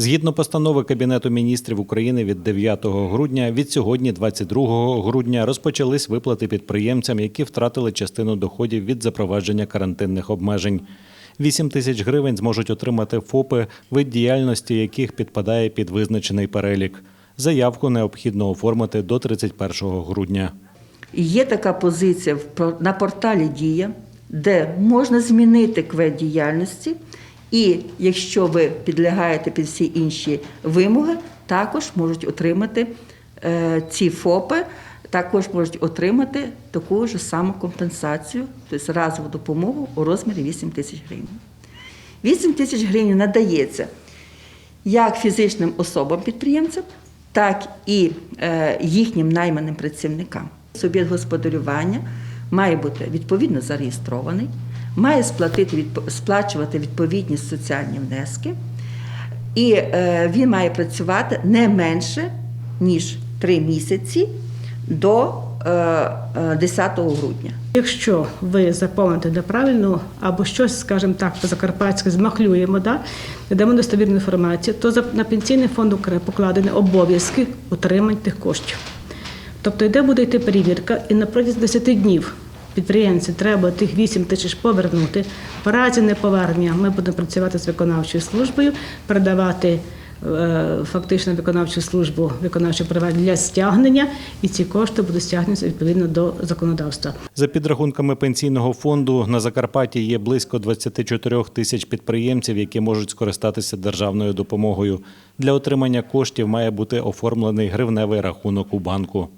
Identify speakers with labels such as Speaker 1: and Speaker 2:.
Speaker 1: Згідно постанови Кабінету міністрів України від 9 грудня, від сьогодні, 22 грудня, розпочались виплати підприємцям, які втратили частину доходів від запровадження карантинних обмежень. 8 тисяч гривень зможуть отримати ФОПи, вид діяльності яких підпадає під визначений перелік. Заявку необхідно оформити до 31 грудня.
Speaker 2: Є така позиція на порталі Дія, де можна змінити квет діяльності, і якщо ви підлягаєте під всі інші вимоги, також можуть отримати е, ці ФОПи, також можуть отримати таку ж саму компенсацію, тобто разову допомогу у розмірі 8 тисяч гривень. 8 тисяч гривень надається як фізичним особам-підприємцям, так і е, їхнім найманим працівникам. Суб'єкт господарювання має бути відповідно зареєстрований, має сплатити, сплачувати відповідні соціальні внески, і е, він має працювати не менше, ніж 3 місяці до е, е, 10 грудня.
Speaker 3: Якщо ви заповните неправильно або щось, скажімо так, по-закарпатськи змахлюємо, да, не дамо достовірну інформацію, то на пенсійний фонд України покладені обов'язки утримань тих коштів. Тобто, йде буде йти перевірка, і на протязі 10 днів підприємці треба тих 8 тисяч повернути. В разі неповернення ми будемо працювати з виконавчою службою, передавати е, фактично виконавчу службу виконавчого права для стягнення, і ці кошти будуть стягнені відповідно до законодавства.
Speaker 1: За підрахунками пенсійного фонду на Закарпатті є близько 24 тисяч підприємців, які можуть скористатися державною допомогою. Для отримання коштів має бути оформлений гривневий рахунок у банку.